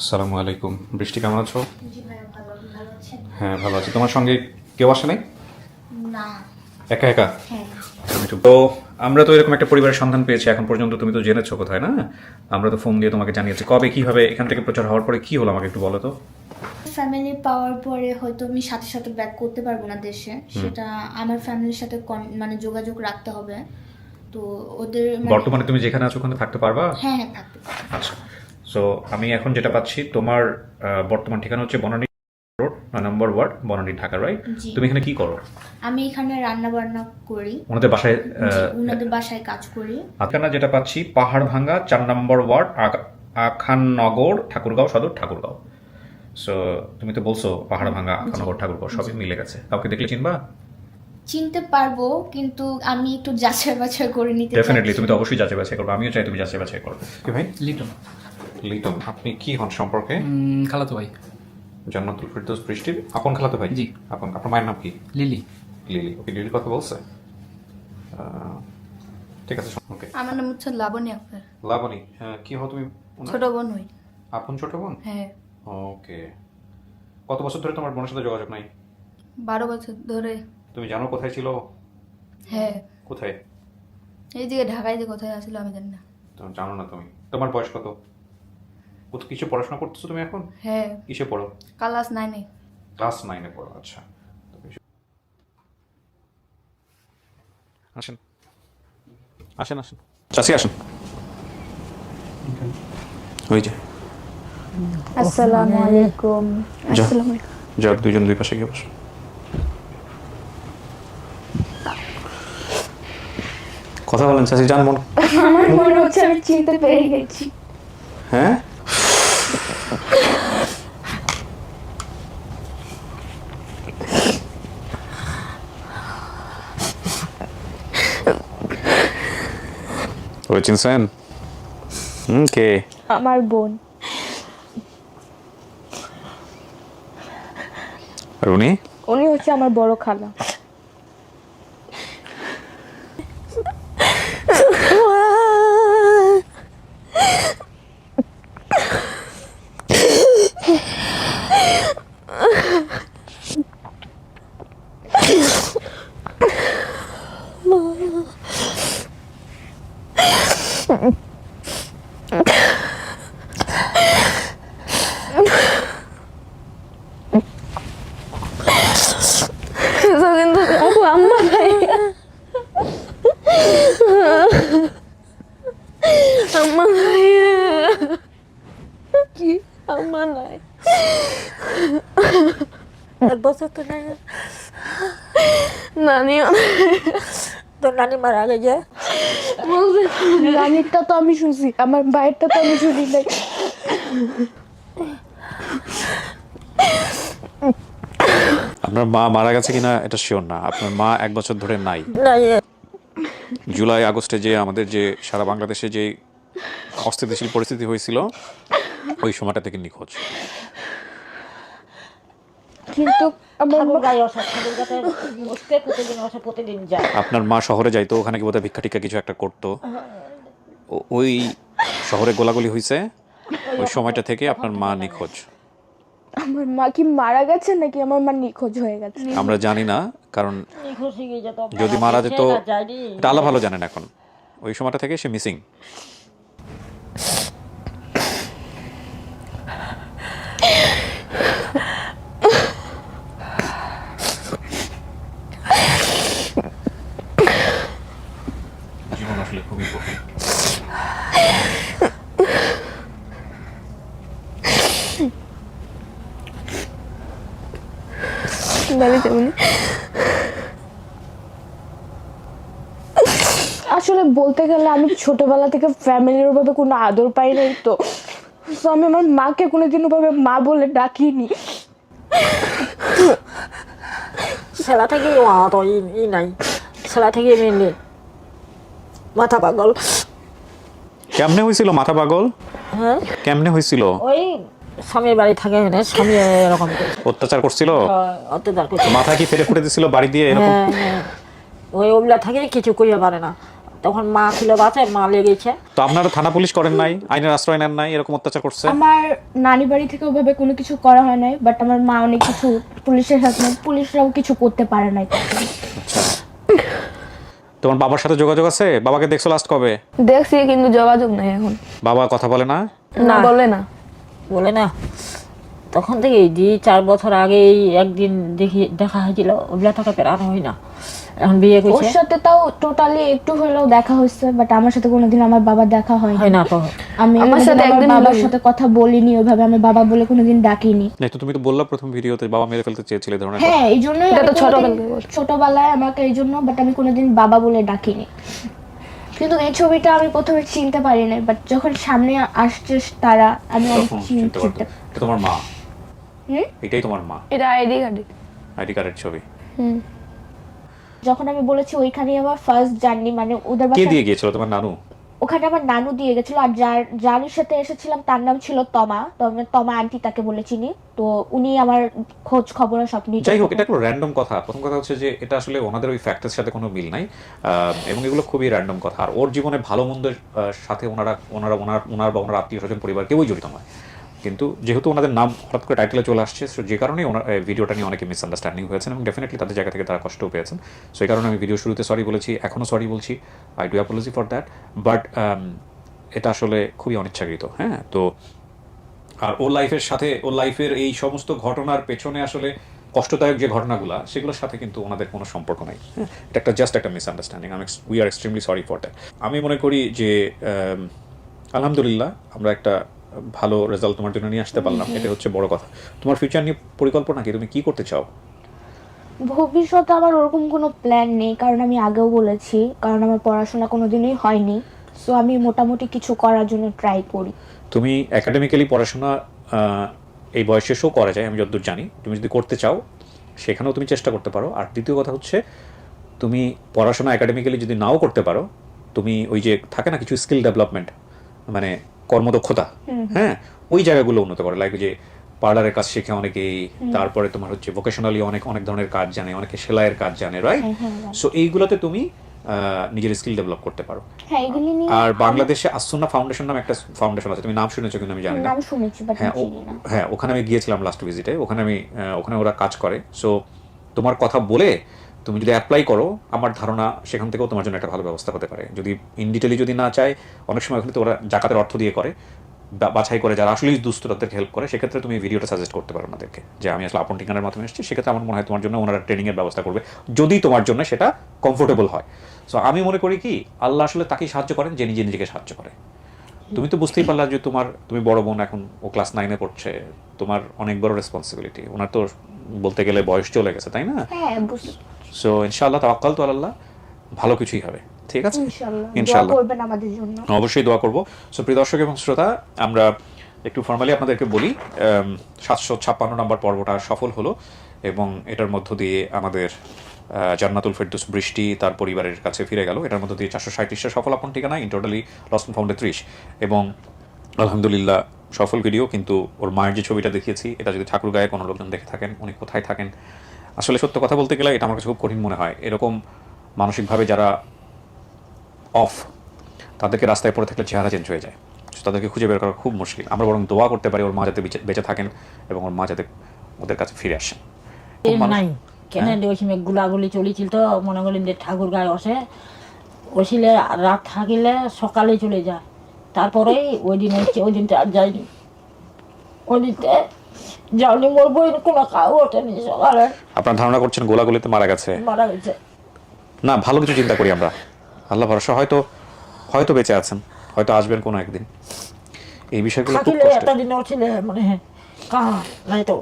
আসসালামু আলাইকুম। বৃষ্টি কেমন আছো? হ্যাঁ ভালো আছি। তোমার সঙ্গে কেউ আসে নাই? না। একা একা? হ্যাঁ। তো আমরা তো এরকম একটা পরিবারের সন্ধান পেয়েছি এখন পর্যন্ত তুমি তো জেনেছো কোথায় না? আমরা তো ফোন দিয়ে তোমাকে জানিয়েছি। কবে কীভাবে এখান থেকে প্রচার হওয়ার পরে কি হলো আমাকে একটু বলো তো? ফ্যামিলি পাওয়ার পরে হয়তো আমি সাথে সাথে ব্যাক করতে পারব না দেশে। সেটা আমার ফ্যামিলির সাথে মানে যোগাযোগ রাখতে হবে। তো ওদের মানে- বর্তমানে তুমি যেখানে আছো ওখানে থাকতে পারবা? হ্যাঁ হ্যাঁ থাকতে পারব। আচ্ছা। সো আমি এখন যেটা পাচ্ছি তোমার আহ, বর্তমান ঠিকানা হচ্ছে Banani road number ward Banani Dhaka right তুমি এখানে কি করো? আমি এখানে রান্না বান্না করি। ওনাদের বাসায় ওনাদের বাসায় কাজ করি। ঠিকানা যেটা পাচ্ছি পাহাড় ভাঙ্গা চার নম্বর ওয়ার্ড আকা- আখাননগর ঠাকুরগাঁও সদর ঠাকুরগাঁও। সো তুমি তো বলছো পাহাড় ভাঙ্গা আখাননগর ঠাকুরগাঁও সবই মিলে গেছে। কাউকে দেখলে চিনবা? চিনতে পারব কিন্তু আমি একটু যাচাই বাছাই করে নিতে ডেফিনেটলি তুমি তো অবশ্যই যাচাই বাছাই করবে আমিও চাই তুমি যাচাই বাছাই করবে কি ভাই লিটন। লিটন আপনি কি হন সম্পর্কে? খালাতো ভাই। জান্নাতুল ফিরদৌস বৃষ্টির? আপন খালাতো ভাই? জি। আপন আপনার মায়ের নাম কি? লিলি। লিলি ওকে লিলির কথা বলছে? ঠিক আছে ওকে। আমার নাম হচ্ছে লাবণী আক্তার। লাবণী হ্যাঁ, কি হও তুমি? ছোট বোন হই আপন ছোট বোন? হ্যাঁ। ওকে। কত বছর ধরে তোমার বোনের সাথে যোগাযোগ নাই? বারো বছর ধরে। তুমি জানো কোথায় ছিল? হ্যাঁ। কোথায়? এই যে ঢাকায় যে কোথায় আসলে আমি জানি না। তুমি জানো না তুমি। তোমার বয়স কত? কোথাও কিছু পড়াশোনা করতেছো তুমি এখন? হ্যাঁ। কিসে পড়ো? কালাস নাইনে। ক্লাস নাইনে পড়ো আচ্ছা। আসেন। আসেন আসেন। চাষি আসেন। ওই যে। আসসালামু আলাইকুম। যা। যাক দুজন দুই পাশে গিয়ে বসো। কথা বলেন চাষি জান মন। আমার মনে হচ্ছে আমি চিনতে পেরে গেছি। হ্যাঁ? চিনছেন হুম কে আমার বোন। আর উনি উনি হচ্ছে আমার বড় খালা কিন্তু আপু আম্মা নাই আম্মা নাই কি আম্মা নাই এক বছর তো নাই নানিও তো নানি মারা গেছে বলছে নানিরটা তো আমি শুনছি আমার ভাইয়েরটা তো আমি শুনি নাই আপনার মা মারা গেছে কিনা এটা শিওর না। আপনার মা এক বছর ধরে নাই। নাই। জুলাই আগস্টে যে আমাদের যে সারা বাংলাদেশে যে অস্থিতিশীল পরিস্থিতি হয়েছিল ওই সময়টা থেকে নিখোঁজ। কিন্তু আপনার মা শহরে যাইতো ওখানে কি বোধহয় ভিক্ষা টিক্ষা কিছু একটা করতো? ওই শহরে গোলাগুলি হয়েছে ওই সময়টা থেকে আপনার মা নিখোঁজ। আমার মা কি মারা গেছে নাকি আমার মা নিখোঁজ হয়ে গেছে? আমরা জানি না কারণ যদি মারা যেত এটা ভালো জানেন এখন। ওই সময়টা থেকে সে মিসিং জীবন আসলে খুবই কঠিন আসলে বলতে গেলে আমি ছোটবেলা থেকে ফ্যামিলির ওভাবে কোনো আদর পাই নাই তো। তো আমি আমার মাকে কোনোদিন ওভাবে মা বলে ডাকিনি। ছেলা থেকে ই নাই। ছেলা থেকে এমনি মাথা পাগল। কেমনে হয়েছিল মাথা পাগল? হ্যাঁ? কেমনে হয়েছিল ওই স্বামীর বাড়ি থাকে এখানে স্বামী এরকম। অত্যাচার করছিল? অত্যাচার করছে মাথা কি ফেলে ফুটে দিছিল বাড়ি দিয়ে এরকম? হ্যাঁ হ্যাঁ। ওই ওগুলা থাকে কিছু করিয়া পারে না। তখন মা ছিল বাচ্চা মা লেগেছে। তো আপনারা থানা পুলিশ করেন নাই? আইনের আশ্রয় নেন নাই? এরকম অত্যাচার করছে? আমার নানি বাড়ি থেকে ওভাবে কোনো কিছু করা হয় নাই বাট আমার মা অনেক কিছু পুলিশের সাথে পুলিশরাও কিছু করতে পারে নাই। তোমার বাবার সাথে যোগাযোগ আছে? বাবাকে দেখছ লাস্ট কবে? দেখছি কিন্তু যোগাযোগ নাই এখন। বাবা কথা বলে না? না বলে না। বলে না। তখন থেকে যে চার বছর আগে একদিন দেখি দেখা হয়েছিল ওগুলা টাকা পেরানো হয় না। এখন বিয়ে ওর সাথে তাও টোটালি একটু হলেও দেখা হয়েছে বাট আমার সাথে কোনোদিন আমার বাবা দেখা হয়নি। হয় না তো। আমি আমার সাথে একদিন বাবার সাথে কথা বলিনি ওইভাবে আমি বাবা বলে কোনোদিন ডাকিনি। না তো তুমি তো বললা প্রথম ভিডিওতে বাবা মেরে ফেলতে চেয়েছিলে ধরনের হ্যাঁ এই জন্যই এটা তো ছোটবেলায় ছোটবেলায় আমাকে এই জন্য বাট আমি কোনোদিন বাবা বলে ডাকিনি। কিন্তু এই ছবিটা আমি প্রথমে চিনতে পারি নাই বাট যখন সামনে আসছে তারা আমি অনেক চিনতে তোমার মা? হুম? এটাই তোমার মা? এটা আইডি কার্ডের আইডি কার্ডের ছবি। হুম। যখন আমি বলেছি ওইখানেই আমার ফার্স্ট জার্নি মানে ওদের কে দিয়ে গিয়েছিল? তোমার নানু? ওখানে আমার নানু দিয়ে গেছিল আর যার যার সাথে এসেছিলাম তার নাম ছিল তমা। তবে তমা আন্টি তাকে বলে চিনি। তো উনি আমার খোঁজ খবর সব নিয়ে যাই হোক এটা একটা র্যান্ডম কথা। প্রথম কথা হচ্ছে যে এটা আসলে ওনাদের ওই ফ্যাক্টরের সাথে কোনো মিল নাই। আহ, এবং এগুলো খুবই র্যান্ডম কথা। আর ওর জীবনে ভালো মন্দের সাথে ওনারা ওনারা ওনার ওনার বা ওনার আত্মীয় স্বজন পরিবার কেউই জড়িত নয়। কিন্তু যেহেতু ওনাদের নাম হঠাৎ করে টাইটেলে চলে আসছে so যে কারণে ওনার ভিডিওটা নিয়ে অনেকে মিসআন্ডারস্ট্যান্ডিং হয়েছেন এবং ডেফিনেটলি তাদের জায়গা থেকে তারা কষ্টও পেয়েছেন। সো এই কারণে আমি ভিডিও শুরুতে সরি বলেছি এখনও সরি বলছি। I do apology for that but এটা আসলে খুবই অনিচ্ছাকৃত হ্যাঁ? তো আর ওর লাইফের সাথে ওর লাইফের এই সমস্ত ঘটনার পেছনে আসলে কষ্টদায়ক যে ঘটনাগুলো সেগুলোর সাথে কিন্তু ওনাদের কোনো সম্পর্ক নাই হ্যাঁ? এটা একটা জাস্ট একটা মিসআন্ডারস্ট্যান্ডিং আমি we are extremely sorry for that আমি মনে করি যে আম, আলহামদুলিল্লাহ আমরা একটা ভালো রেজাল্ট তোমার জন্য নিয়ে আসতে পারলাম এটা হচ্ছে বড় কথা। তোমার ফিউচার নিয়ে পরিকল্পনা কি? তুমি কি করতে চাও? ভবিষ্যতে আমার ওরকম কোনো প্ল্যান নেই কারণ আমি আগেও বলেছি কারণ আমার পড়াশোনা কোনোদিনই হয়নি। সো আমি মোটামুটি কিছু করার জন্য ট্রাই করি। তুমি একাডেমিক্যালি পড়াশোনা এই বয়সে শো করা যায় আমি যতদূর জানি। তুমি যদি করতে চাও সেখানেও তুমি চেষ্টা করতে পারো। আর দ্বিতীয় কথা হচ্ছে তুমি পড়াশোনা একাডেমিক্যালি যদি নাও করতে পারো তুমি ওই যে থাকে না কিছু স্কিল ডেভেলপমেন্ট মানে কর্মদক্ষতা। হ্যাঁ? ওই জায়গাগুলো উন্নত করে। লাইক যে পার্লারের কাজ শেখে অনেকেই তারপরে তোমার হচ্ছে ভোকেশনালি অনেক অনেক ধরনের কাজ জানে অনেকে সেলাইয়ের কাজ জানে রাইট সো এইগুলোতে তুমি নিজের স্কিল ডেভেলপ করতে পারো। হ্যাঁ আর বাংলাদেশে আসুন্না ফাউন্ডেশন নামে একটা ফাউন্ডেশন আছে। তুমি নাম শুনেছো কিন্তু আমি জানি না। হ্যাঁ হ্যাঁ ওখানে আমি গিয়েছিলাম লাস্ট ভিজিটে ওখানে আমি ওখানে ওরা কাজ করে। সো তোমার কথা বলে তুমি যদি অ্যাপ্লাই করো, আমার ধারণা সেখান থেকেও তোমার জন্য একটা ভালো ব্যবস্থা হতে পারে। যদি ইন ডিটেলি যদি না চায়, অনেক সময় ওখানে তো ওরা জাকাতের অর্থ দিয়ে করে বাছাই করে যারা আসলেই দুস্থ তাদেরকে হেল্প করে, সেক্ষেত্রে তুমি ভিডিওটা সাজেস্ট করতে পারো ওনাদেরকে, যে আমি আসলে আপন ঠিকানার মাধ্যমে এসেছি, সেক্ষেত্রে আমার মনে হয় তোমার জন্য ওনারা ট্রেনিংয়ের ব্যবস্থা করবে, যদি তোমার জন্য সেটা কমফোর্টেবল হয়। সো আমি মনে করি কি, আল্লাহ আসলে তাকেই সাহায্য করেন যে নিজে নিজেকে সাহায্য করে। তুমি তো বুঝতেই পারলা যে তোমার, তুমি বড় বোন, এখন ও ক্লাস নাইনে পড়ছে, তোমার অনেক বড় রেসপন্সিবিলিটি ওনার তো বলতে গেলে বয়স চলে গেছে, তাই না? হ্যাঁ সো ইনশাআল্লাহ তাওয়াক্কাল তো আল্লাহ ভালো কিছুই হবে। ঠিক আছে? ইনশাআল্লাহ। আমাদের জন্য। অবশ্যই দোয়া করব। সো প্রিয় দর্শক এবং শ্রোতা আমরা একটু ফর্মালি আপনাদেরকে বলি সাতশো ছাপ্পান্ন নম্বর পর্বটা সফল হলো এবং এটার মধ্য দিয়ে আমাদের জান্নাতুল ফেরদুস বৃষ্টি তার পরিবারের কাছে ফিরে গেল। এটার মধ্য দিয়ে চারশো সাঁত্রিশটা সফল আপন ঠিকানা ইন টোটালি লস ফাউন্ডে ত্রিশ। এবং আলহামদুলিল্লাহ সফল ভিডিও কিন্তু ওর মায়ের যে ছবিটা দেখিয়েছি এটা যদি ঠাকুর গায়ে কোনো লোকজন দেখে থাকেন উনি কোথায় থাকেন আসলে সত্য কথা বলতে গেলে এটা আমার কাছে খুব কঠিন মনে হয়। এরকম মানসিকভাবে যারা অফ তাদেরকে রাস্তায় পড়ে থাকলে চেহারা চেঞ্জ হয়ে যায়। তাদেরকে খুঁজে বের করা খুব মুশকিল। আমরা বরং দোয়া করতে পারি ওর মা যাতে বেঁচে- থাকেন এবং ওর মা যাতে ওদের কাছে ফিরে আসেন। নাই। কেন ওই সময় গুলাগুলি চলিছিল তো মনে করেন যে ঠাকুর গায়ে বসে। বসিলে রাত থাকিলে সকালে চলে যায়। তারপরে ওই দিন হচ্ছে ওই দিনটা আর যায়নি। ওই দিনতে যাওনি মোর বই কোনো কাউ ওঠেনি সকালে। আপনার ধারণা করছেন গোলাগুলিতে মারা গেছে? মারা গেছে। না ভালো কিছু চিন্তা করি আমরা। আল্লাহ ভরসা হয়তো হয়তো বেঁচে আছেন হয়তো আসবেন কোনো একদিন। এই বিষয়গুলো খুব কষ্ট একটা দিন উঠছিলে মানে কাহা নাই তো।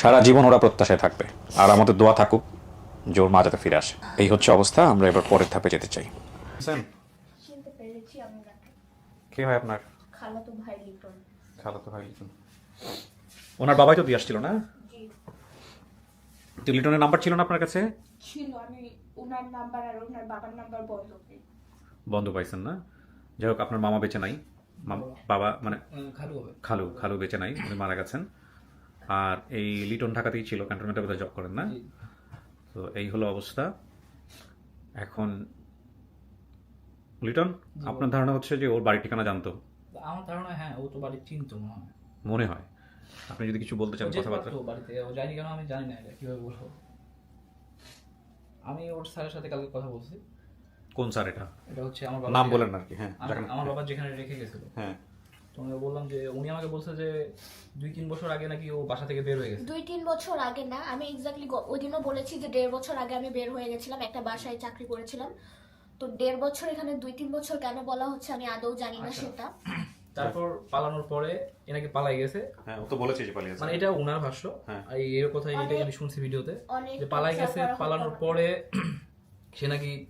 সারা জীবন ওরা প্রত্যাশায় থাকবে আর আমাদের দোয়া থাকুক জোর মা যাতে ফিরে আসে। এই হচ্ছে অবস্থা আমরা এবার পরের ধাপে যেতে চাই। কে হয় আপনার? খালাতো ভাই লিটন। খালাতো ভাই লিটন। ওনার বাবাই তো দিয়ে আসছিল না? তো লিটনের নাম্বার ছিল না আপনার কাছে? ছিল আমি ওনার নাম্বার আর ওনার বাবার নাম্বার বন্ধ বন্ধ পাইছেন না? যাই হোক আপনার মামা বেঁচে নাই। বাবা। মানে খালু খালু বেঁচে নাই উনি মারা গেছেন। আর এই লিটন ঢাকাতেই ছিল ক্যান্টনমেন্টে বোধহয় জব করেন না? তো এই হলো অবস্থা। এখন লিটন আপনার ধারণা হচ্ছে যে ওর বাড়ির ঠিকানা জানতো? আমার ধারণা হ্যাঁ ও তো বাড়ি চিনতো মনে হয়। মনে হয়। আপনি যদি কিছু বলতে চান কথাবার্তা। বাড়িতে ও যায়নি কেন আমি জানি না এটা কীভাবে বলব? আমি ওর স্যারের সাথে কালকে কথা বলছি। কোন স্যার এটা? এটা হচ্ছে আমার বাবা নাম বলেন না আর কি হ্যাঁ আমার বাবা যেখানে রেখে গেছিল। হ্যাঁ। তো আমি বললাম যে উনি আমাকে বলছে যে দুই তিন বছর আগে নাকি ও বাসা থেকে বের হয়ে গেছে। দুই তিন বছর আগে না আমি এক্স্যাক্টলি ওই দিনও বলেছি যে দেড় বছর আগে আমি বের হয়ে গেছিলাম একটা বাসায় চাকরি করেছিলাম। তো দেড় বছর এখানে দুই তিন বছর কেন বলা হচ্ছে আমি আদৌ জানি না আচ্ছা। সেটা। তারপর পালানোর পরে এ নাকি পালাই গেছে। হ্যাঁ ও তো বলেছে যে পালিয়েছে মানে এটা ওনার ভাষ্য। হ্যাঁ। আর এর কথাই এটা আমি শুনছি ভিডিওতে। যে পালাই গেছে পালানোর পরে। সে নাকি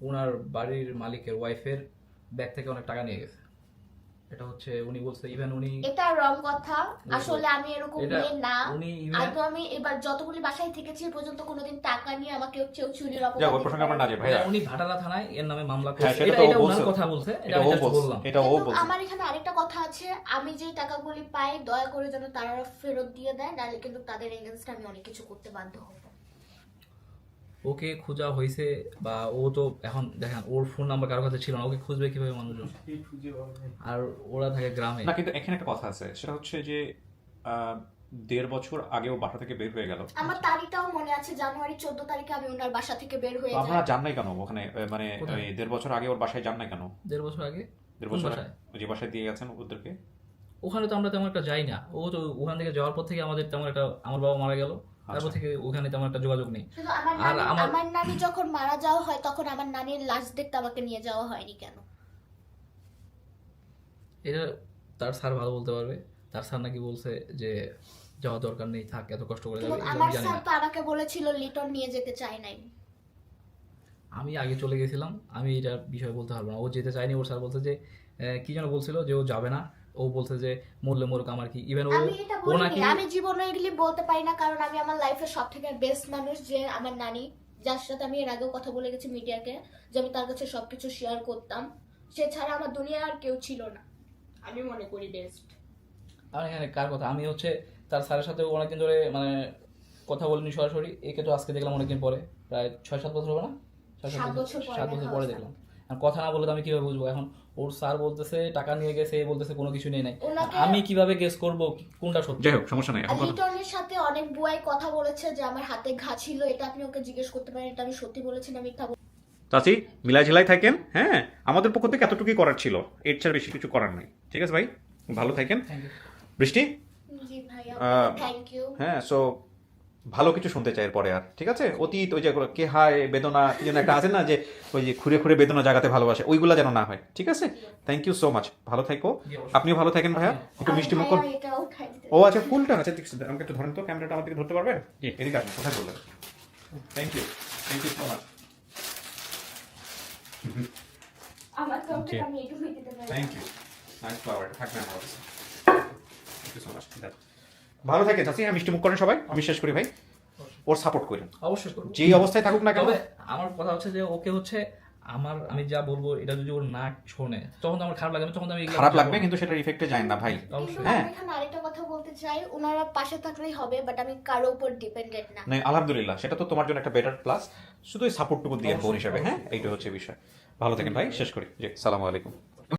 ওনার বাড়ির মালিকের ওয়াইফের ব্যাগ থেকে অনেক টাকা নিয়ে গেছে। এটা হচ্ছে উনি বলছে ইভেন উনি এটা রং কথা। আসলে আমি এরকম মেয়ে না। আগে আমি এবার যতগুলি বাসায় থেকেছি পর্যন্ত কোনোদিন টাকা নিয়ে আমাকে কেউ চুরির ওর অপবাদ প্রসঙ্গে আমরা না যাই ভাইয়া। উনি ভাটালা থানায় এর নামে মামলা হ্যাঁ, করছে। এটা এটা ওনার কথা বলছে এটা আমি ও বললাম। এটা ও বলছে। আমার এখানে আরেকটা কথা আছে। আমি যে টাকাগুলি পাই দয়া করে যেন তারা ফেরত দিয়ে দেয় নাহলে কিন্তু তাদের এগেনস্ট আমি অনেক কিছু করতে বাধ্য হব। ওকে খোঁজা হয়েছে বা ও তো এখন দেখেন ওর ফোন নাম্বার কারোর কাছে ছিল না ওকে খুঁজবে কীভাবে মানুষজন? আর ওরা থাকে গ্রামে। না কিন্তু এখানে একটা কথা আছে সেটা হচ্ছে যে আহ, দেড় বছর আগেও বাসা থেকে বের হয়ে গেল। আমার তারিখটাও মনে আছে জানুয়ারি চোদ্দ তারিখে আমি ওনার বাসা থেকে বের হয়ে আপনারা যাই। যান নাই কেন? ওখানে মানে দেড় বছর আগে ওর বাসায় যান নাই কেন? দেড় বছর আগে? দেড় বছর আগে যে বাসায় দিয়ে গেছেন ওদেরকে? ওখানে তো আমরা তেমন একটা যাই না। ও তো ওখান থেকে যাওয়ার পর থেকে আমাদের তেমন একটা আমার বাবা মারা গেল। তারপর থেকে ওখানে তেমন একটা যোগাযোগ নেই। আর আমার- আমার নানি যখন মারা যাওয়া হয় তখন আমার নানির লাশ দেখতে আমাকে নিয়ে যাওয়া হয়নি কেন? এটা তার স্যার ভালো বলতে পারবে। তার স্যার নাকি বলছে যে যাওয়া দরকার নেই থাক এত কষ্ট করে যাবে আমার আমি স্যার তো আমাকে বলেছিল লিটন নিয়ে যেতে চায় নাই। আমি আগে চলে গেছিলাম আমি এটা বিষয়ে বলতে পারব না। ও যেতে চায়নি ওর স্যার বলছে যে আহ, কি যেন বলছিল যে ও যাবে না। ও বলছে যে মরলে মরুক আমার কি? ইভেন ও ও নাকি আমি জীবনে এগুলি বলতে পারি না কারণ আমি আমার লাইফের সব থেকে বেস্ট মানুষ যে আমার নানি যার সাথে আমি এর আগেও কথা বলে গেছি মিডিয়াকে যে আমি তার কাছে সবকিছু শেয়ার করতাম। সে ছাড়া আমার দুনিয়ায় আর কেউ ছিল না। আমি মনে করি বেস্ট আমি এখানে কার কথা? আমি হচ্ছে তার স্যারের সাথে অনেকদিন ধরে মানে কথা বলিনি সরাসরি একে তো আজকে দেখলাম অনেকদিন পরে প্রায় ছয় সাত বছর হবে না সাত বছর পরে। দেখলাম। আর কথা না বলে তো আমি কীভাবে বুঝব? এখন ওর স্যার বলতেছে টাকা নিয়ে গেছে এ বলতেছে কোনো কিছু নেই নাই। আমি কীভাবে গেস করব? কোনটা সত্যি? যাই হোক সমস্যা নাই লিটনের সাথে অনেক বুয়াই কথা বলেছে যে আমার হাতে ঘা ছিল এটা আপনি ওকে জিজ্ঞেস করতে পারেন এটা আমি সত্যি বলেছি না মিথ্যা বলেছি। চাচি মিলাই ঝিলাই থাকেন হ্যাঁ? আমাদের পক্ষ থেকে এতটুকুই করার ছিল। এর ছাড়া বেশি কিছু করার নাই। ঠিক আছে ভাই? ভালো থাকেন। থ্যাংক ইউ বৃষ্টি? জি ভাই আহ, থ্যাংক ইউ হ্যাঁ সো ভালো কিছু শুনতে চাই এরপরে আর ঠিক আছে? অতীত ওই যে কে হায় বেদনা কি যেন একটা আছে না যে ওই যে খুঁড়ে খুঁড়ে বেদনা জাগাতে ভালোবাসে ওইগুলো যেন না হয় ঠিক আছে? থ্যাংক ইউ সো মাচ ভালো থাকো। আপনিও ভালো থাকেন ভাইয়া একটু মিষ্টি মুখ ও আচ্ছা ফুলটা ঠিক আছে আমাকে একটু ধরেন তো ক্যামেরাটা আমার দিকে ধরতে পারবেন জি এদিকে আসুন কোথায় বললেন? Thank you thank you so much আমার তরফ আমি এটুকুই দিতে পারি। থ্যাংক ইউ নাইস ফ্লাওয়ার থাকবেন আমার কাছে। থ্যাংক ইউ সো মাচ ভালো থাকেন চাচি। হ্যাঁ মিষ্টি মুখ করেন সবাই। আমি শেষ করি ভাই। ওর সাপোর্ট করেন। অবশ্যই করব। যেই অবস্থায় থাকুক না কেন। আমার কথা হচ্ছে যে ওকে হচ্ছে আমার আমি যা বলব এটা যদি ওর না শোনে তখন আমার খারাপ লাগবে তখন আমি খারাপ লাগবে কিন্তু সেটার ইফেক্টে যায় না ভাই। হ্যাঁ। আমি এখানে আরেকটা কথা বলতে চাই। ওনারা পাশে থাকলেই হবে বাট আমি কারও উপর ডিপেন্ডেন্ট না। না আলহামদুলিল্লাহ সেটা তো তোমার জন্য একটা বেটার প্লাস শুধু সাপোর্টটুকু দিয়ে বোন অবশ্যই, হিসাবে হ্যাঁ? এইটা হচ্ছে বিষয়। ভালো থাকেন ভাই শেষ করি। জি সালামু আলাইকুম।